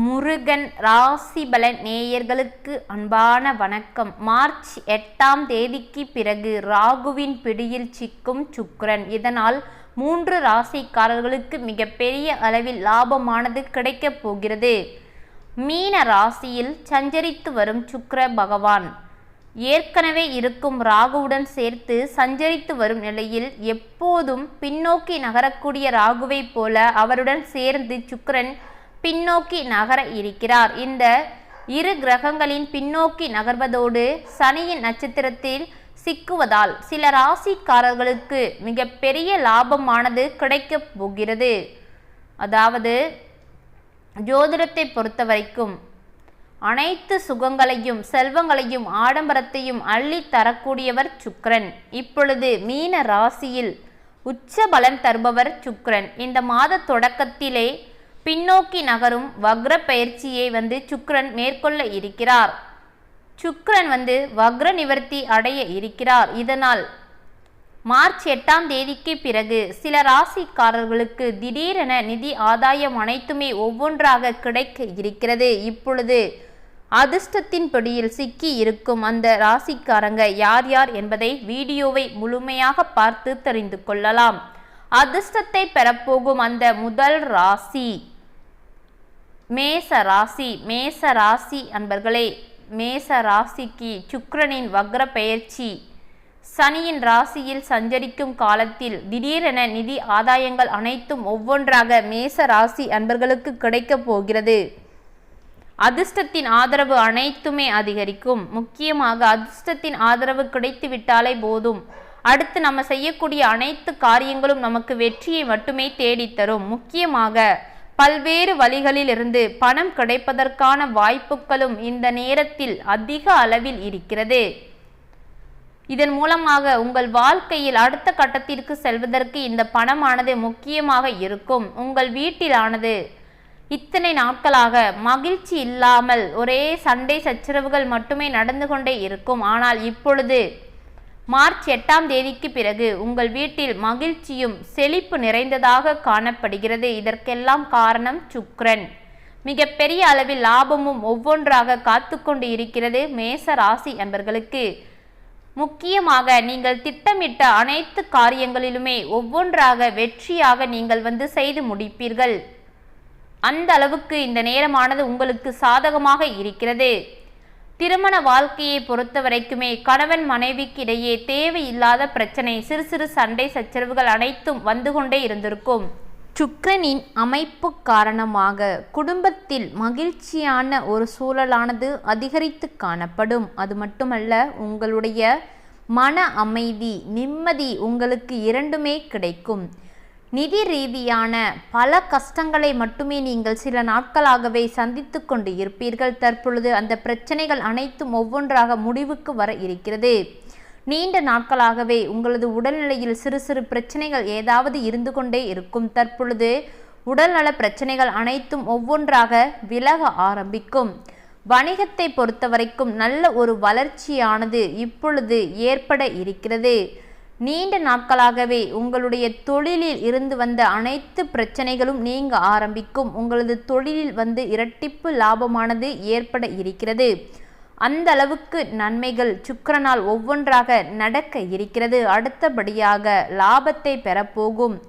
முருகன் ராசிபலன் நேயர்களுக்கு அன்பான வணக்கம். மார்ச் எட்டாம் தேதிக்கு பிறகு ராகுவின் பிடியில் சிக்கும் சுக்கரன். இதனால் மூன்று ராசிக்காரர்களுக்கு மிகப்பெரிய அளவில் லாபமானது கிடைக்கப் போகிறது. மீன ராசியில் சஞ்சரித்து வரும் சுக்கர பகவான். ஏற்கனவே இருக்கும் ராகுவுடன் சேர்த்து சஞ்சரித்து வரும் நிலையில் எப்போதும் பின்னோக்கி நகரக்கூடிய ராகுவைப் போல அவருடன் சேர்ந்து சுக்கரன் பின்னோக்கி நகர இருக்கிறார். இந்த இரு கிரகங்களின் பின்னோக்கி நகர்வதோடு சனியின் நட்சத்திரத்தில் சிக்குவதால் சில ராசிக்காரர்களுக்கு மிகப்பெரிய லாபமானது கிடைக்கப் போகிறது. அதாவது ஜோதிடத்தை பொறுத்த வரைக்கும் அனைத்து சுகங்களையும் செல்வங்களையும் ஆடம்பரத்தையும் அள்ளி தரக்கூடியவர் சுக்ரன் இப்பொழுது மீன ராசியில் உச்ச பலன் தருபவர் சுக்ரன் இந்த மாத தொடக்கத்திலே பின்னோக்கி நகரும் வக்ர பயிற்சியை வந்து சுக்ரன் மேற்கொள்ள இருக்கிறார். சுக்ரன் வந்து வக்ர நிவர்த்தி அடைய இருக்கிறார். இதனால் மார்ச் எட்டாம் தேதிக்கு பிறகு சில ராசிக்காரர்களுக்கு திடீரென நிதி ஆதாயம் அனைத்துமே ஒவ்வொன்றாக கிடைக்க இருக்கிறது. இப்பொழுது அதிர்ஷ்டத்தின் பிடியில் சிக்கி இருக்கும் அந்த ராசிக்காரங்க யார் யார் என்பதை வீடியோவை முழுமையாக பார்த்து தெரிந்து கொள்ளலாம். அதிர்ஷ்டத்தை பெறப்போகும் அந்த முதல் ராசி. மேச ராசி மேச ராசி அன்பர்களே மேச ராசிக்கு சுக்கரனின் வக்ர பெயர்ச்சி சனியின் ராசியில் சஞ்சரிக்கும் காலத்தில் திடீரென நிதி ஆதாயங்கள் அனைத்தும் ஒவ்வொன்றாக மேச ராசி அன்பர்களுக்கு கிடைக்கப் போகிறது. அதிர்ஷ்டத்தின் ஆதரவு அனைத்துமே அதிகரிக்கும். முக்கியமாக அதிர்ஷ்டத்தின் ஆதரவு கிடைத்து விட்டாலே போதும். அடுத்து நம்ம செய்யக்கூடிய அனைத்து காரியங்களும் நமக்கு வெற்றியை மட்டுமே தேடித்தரும் முக்கியமாக பல்வேறு வழிகளிலிருந்து பணம் கிடைப்பதற்கான வாய்ப்புகளும் இந்த நேரத்தில் அதிக அளவில் இருக்கிறது. இதன் மூலமாக உங்கள் வாழ்க்கையில் அடுத்த கட்டத்திற்கு செல்வதற்கு இந்த பணமானது முக்கியமாக இருக்கும். உங்கள் வீட்டிலானது இத்தனை நாட்களாக மகிழ்ச்சி இல்லாமல் ஒரே சண்டை சச்சரவுகள் மட்டுமே நடந்து கொண்டே இருக்கும். ஆனால் இப்பொழுது மார்ச் எட்டாம் தேதிக்கு பிறகு உங்கள் வீட்டில் மகிழ்ச்சியும் செழிப்பு நிறைந்ததாக காணப்படுகிறது. இதற்கெல்லாம் காரணம் சுக்ரன். மிகப்பெரிய அளவில் லாபமும் ஒவ்வொன்றாக காத்து கொண்டு இருக்கிறது மேச ராசி என்பர்களுக்கு முக்கியமாக நீங்கள் திட்டமிட்ட அனைத்து காரியங்களிலுமே ஒவ்வொன்றாக வெற்றியாக நீங்கள் வந்து செய்து முடிப்பீர்கள். அந்த அளவுக்கு இந்த நேரமானது உங்களுக்கு சாதகமாக இருக்கிறது. திருமண வாழ்க்கையை பொறுத்த வரைக்குமே கணவன் மனைவிக்கு இடையே தேவையில்லாத பிரச்சனை சிறு சிறு சண்டை சச்சரவுகள் அனைத்தும் வந்து கொண்டே இருந்திருக்கும். சுக்கரனின் அமைப்பு காரணமாக குடும்பத்தில் மகிழ்ச்சியான ஒரு சூழலானது அதிகரித்து காணப்படும். அது மட்டுமல்ல உங்களுடைய மன அமைதி நிம்மதி உங்களுக்கு இரண்டுமே கிடைக்கும். நிதி ரீதியான பல கஷ்டங்களை மட்டுமே நீங்கள் சில நாட்களாகவே சந்தித்து கொண்டு இருப்பீர்கள். தற்பொழுது அந்த பிரச்சனைகள் அனைத்தும் ஒவ்வொன்றாக முடிவுக்கு வர இருக்கிறது. நீண்ட நாட்களாகவே உங்களது உடல்நிலையில் சிறு சிறு பிரச்சனைகள் ஏதாவது இருந்து கொண்டே இருக்கும். தற்பொழுது உடல்நல பிரச்சனைகள் அனைத்தும் ஒவ்வொன்றாக விலக ஆரம்பிக்கும். வணிகத்தை பொறுத்தவரைக்கும் நல்ல ஒரு வளர்ச்சியானது இப்பொழுது ஏற்பட இருக்கிறது. நீண்ட நாட்களாகவே உங்களுடைய தொழிலில் இருந்து வந்த அனைத்து பிரச்சனைகளும் நீங்க ஆரம்பிக்கும். உங்களது தொழிலில் வந்து இரட்டிப்பு லாபமானது ஏற்பட இருக்கிறது. அந்த அளவுக்கு நன்மைகள் சுக்கரனால் ஒவ்வொன்றாக நடக்க இருக்கிறது. அடுத்தபடியாக லாபத்தை பெறப்போகும்.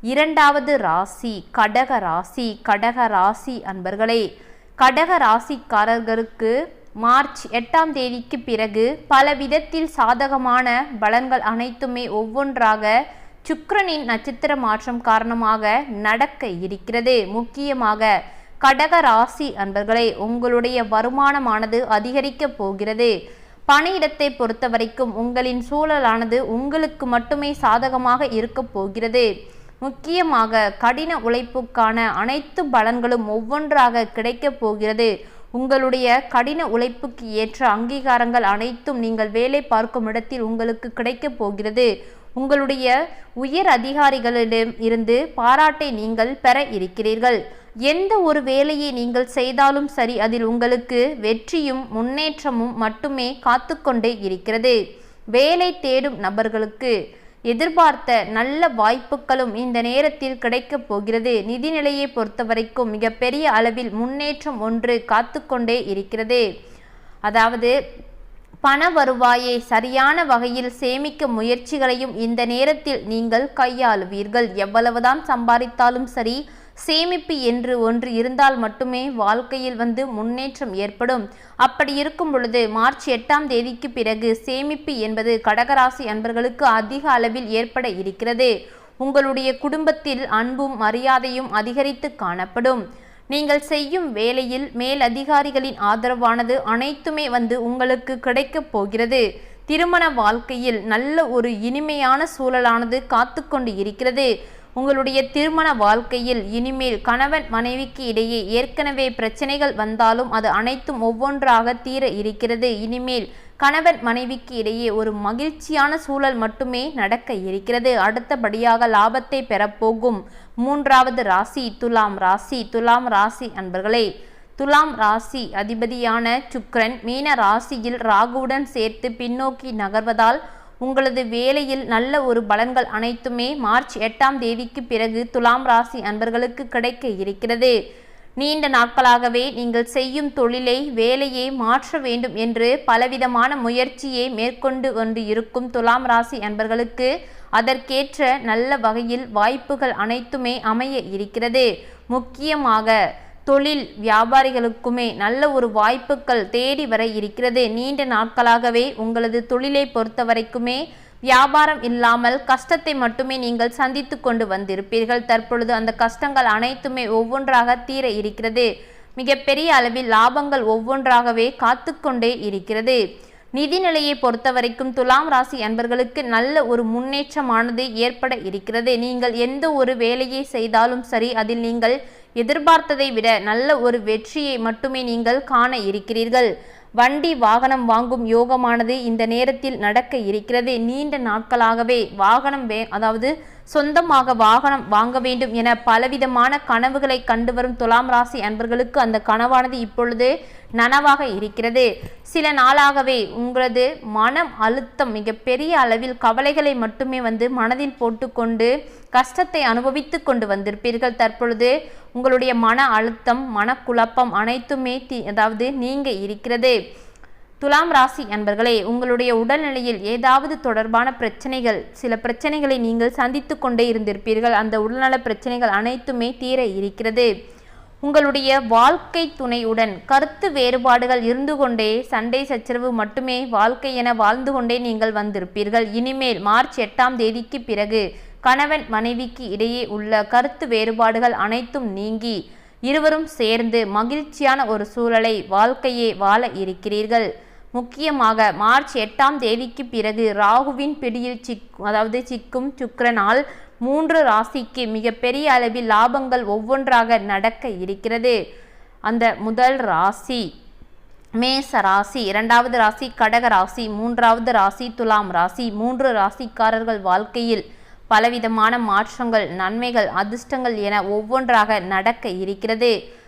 இரண்டாவது ராசி கடக ராசி கடக ராசி அன்பர்களே. கடக ராசிக்காரர்களுக்கு மார்ச் எட்டாம் தேதிக்கு பிறகு பல விதத்தில் சாதகமான பலன்கள் அனைத்துமே ஒவ்வொன்றாக சுக்கரனின் நட்சத்திர மாற்றம் காரணமாக நடக்க இருக்கிறது. முக்கியமாக கடக ராசி அன்பர்களே உங்களுடைய வருமானமானது அதிகரிக்கப் போகிறது. பணியிடத்தை பொறுத்த வரைக்கும் உங்களின் சூழலானது உங்களுக்கு மட்டுமே சாதகமாக இருக்க போகிறது. முக்கியமாக கடின உழைப்புக்கான அனைத்து பலன்களும் ஒவ்வொன்றாக கிடைக்கப் போகிறது. உங்களுடைய கடின உழைப்புக்கு ஏற்ற அங்கீகாரங்கள் அனைத்தும் நீங்கள் வேலை பார்க்கும் இடத்தில் உங்களுக்கு கிடைக்கப் போகிறது. உங்களுடைய உயர் அதிகாரிகளிடம் இருந்து பாராட்டை நீங்கள் பெற இருக்கிறீர்கள். எந்த ஒரு வேலையை நீங்கள் செய்தாலும் சரி அதில் உங்களுக்கு வெற்றியும் முன்னேற்றமும் மட்டுமே காத்து கொண்டே இருக்கிறது. வேலை தேடும் நபர்களுக்கு எதிர்பார்த்த நல்ல வாய்ப்புகளும் இந்த நேரத்தில் கிடைக்கப் போகிறது. நிதிநிலையை பொறுத்தவரைக்கும் மிகப்பெரிய அளவில் முன்னேற்றம் ஒன்று காத்துக்கொண்டே இருக்கிறது. அதாவது பண வருவாயை சரியான வகையில் சேமிக்க முயற்சிகளையும் இந்த நேரத்தில் நீங்கள் கையாளுவீர்கள். எவ்வளவுதான் சம்பாதித்தாலும் சரி சேமிப்பு என்று ஒன்று இருந்தால் மட்டுமே வாழ்க்கையில் வந்து முன்னேற்றம் ஏற்படும். அப்படி இருக்கும் பொழுது மார்ச் எட்டாம் தேதிக்கு பிறகு சேமிப்பு என்பது கடகராசி அன்பர்களுக்கு அதிக அளவில் ஏற்பட இருக்கிறது. உங்களுடைய குடும்பத்தில் அன்பும் மரியாதையும் அதிகரித்து காணப்படும். நீங்கள் செய்யும் வேலையில் மேல் அதிகாரிகளின் ஆதரவானது அனைத்துமே வந்து உங்களுக்கு கிடைக்கப் போகிறது. திருமண வாழ்க்கையில் நல்ல ஒரு இனிமையான சூழலானது காத்து கொண்டு இருக்கிறது. உங்களுடைய திருமண வாழ்க்கையில் இனிமேல் கணவன் மனைவிக்கு இடையே ஏற்கனவே பிரச்சனைகள் வந்தாலும் அது அனைத்தும் ஒவ்வொன்றாக தீர இருக்கிறது. இனிமேல் கணவன் மனைவிக்கு இடையே ஒரு மகிழ்ச்சியான சூழல் மட்டுமே நடக்க இருக்கிறது. அடுத்தபடியாக லாபத்தை பெறப்போகும். மூன்றாவது ராசி துலாம் ராசி. துலாம் ராசி அன்பர்களே துலாம் ராசி அதிபதியான சுக்ரன் மீன ராசியில் ராகுவுடன் சேர்த்து பின்னோக்கி நகர்வதால் உங்களது வேலையில் நல்ல ஒரு பலன்கள் அனைத்துமே மார்ச் எட்டாம் தேதிக்கு பிறகு துலாம் ராசி அன்பர்களுக்கு கிடைக்க இருக்கிறது. நீண்ட நாட்களாகவே நீங்கள் செய்யும் தொழிலை வேலையை மாற்ற வேண்டும் என்று பலவிதமான முயற்சியை மேற்கொண்டு கொண்டு இருக்கும் துலாம் ராசி அன்பர்களுக்கு அதற்கேற்ற நல்ல வகையில் வாய்ப்புகள் அனைத்துமே அமைய இருக்கிறது. முக்கியமாக தொழில் வியாபாரிகளுக்குமே நல்ல ஒரு வாய்ப்புகள் தேடி வர இருக்கிறது. நீண்ட நாட்களாகவே உங்களது தொழிலை பொறுத்த வரைக்குமே வியாபாரம் இல்லாமல் கஷ்டத்தை மட்டுமே நீங்கள் சந்தித்து கொண்டு வந்திருப்பீர்கள். தற்பொழுது அந்த கஷ்டங்கள் அனைத்துமே ஒவ்வொன்றாக தீர இருக்கிறது. மிகப்பெரிய அளவில் லாபங்கள் ஒவ்வொன்றாகவே காத்து கொண்டே இருக்கிறது. நிதிநிலையை பொறுத்த வரைக்கும் துலாம் ராசி அன்பர்களுக்கு நல்ல ஒரு முன்னேற்றமானது ஏற்பட இருக்கிறது. நீங்கள் எந்த ஒரு வேலையை செய்தாலும் சரி அதில் நீங்கள் எதிர்பார்த்ததை விட நல்ல ஒரு வெற்றியை மட்டுமே நீங்கள் காண இருக்கிறீர்கள். வண்டி வாகனம் வாங்கும் யோகமானது இந்த நேரத்தில் நடக்க இருக்கிறது. நீண்ட நாட்களாகவே வாகனம் வே அதாவது சொந்தமாக வாகனம் வாங்க வேண்டும் என பலவிதமான கனவுகளை கண்டு வரும் துலாம் ராசி அன்பர்களுக்கு அந்த கனவானது இப்பொழுது நனவாக இருக்கிறது. சில நாளாகவே உங்களது மனம் அழுத்தம் மிகப்பெரிய அளவில் கவலைகளை மட்டுமே வந்து மனதில் போட்டுக்கொண்டு கஷ்டத்தை அனுபவித்து கொண்டு வந்திருப்பீர்கள். தற்பொழுது உங்களுடைய மன அழுத்தம் மனக்குழப்பம் அனைத்துமே தீ அதாவது நீங்க இருக்கிறது. துலாம் ராசி அன்பர்களே உங்களுடைய உடல்நிலையில் ஏதாவது தொடர்பான பிரச்சனைகள் சில பிரச்சனைகளை நீங்கள் சந்தித்து கொண்டே இருந்திருப்பீர்கள். அந்த உடல்நல பிரச்சனைகள் அனைத்துமே தீர இருக்கிறது. உங்களுடைய வாழ்க்கை துணையுடன் கருத்து வேறுபாடுகள் இருந்து கொண்டே சண்டை சச்சரவு மட்டுமே வாழ்க்கை என வாழ்ந்து கொண்டே நீங்கள் வந்திருப்பீர்கள். இனிமேல் மார்ச் எட்டாம் தேதிக்கு பிறகு கணவன் மனைவிக்கு இடையே உள்ள கருத்து வேறுபாடுகள் அனைத்தும் நீங்கி இருவரும் சேர்ந்து மகிழ்ச்சியான ஒரு சூழலை வாழ்க்கையே வாழ இருக்கிறீர்கள். முக்கியமாக மார்ச் எட்டாம் தேதிக்கு பிறகு ராகுவின் பிடியில் சிக் அதாவது சிக்கும் சுக்கரனால் மூன்று ராசிக்கு மிகப்பெரிய அளவில் லாபங்கள் ஒவ்வொன்றாக நடக்க இருக்கிறது. அந்த முதல் ராசி மேச ராசி இரண்டாவது ராசி கடக ராசி மூன்றாவது ராசி துலாம் ராசி மூன்று ராசிக்காரர்கள் வாழ்க்கையில் பலவிதமான மாற்றங்கள் நன்மைகள் அதிர்ஷ்டங்கள் என ஒவ்வொன்றாக நடக்க இருக்கிறது.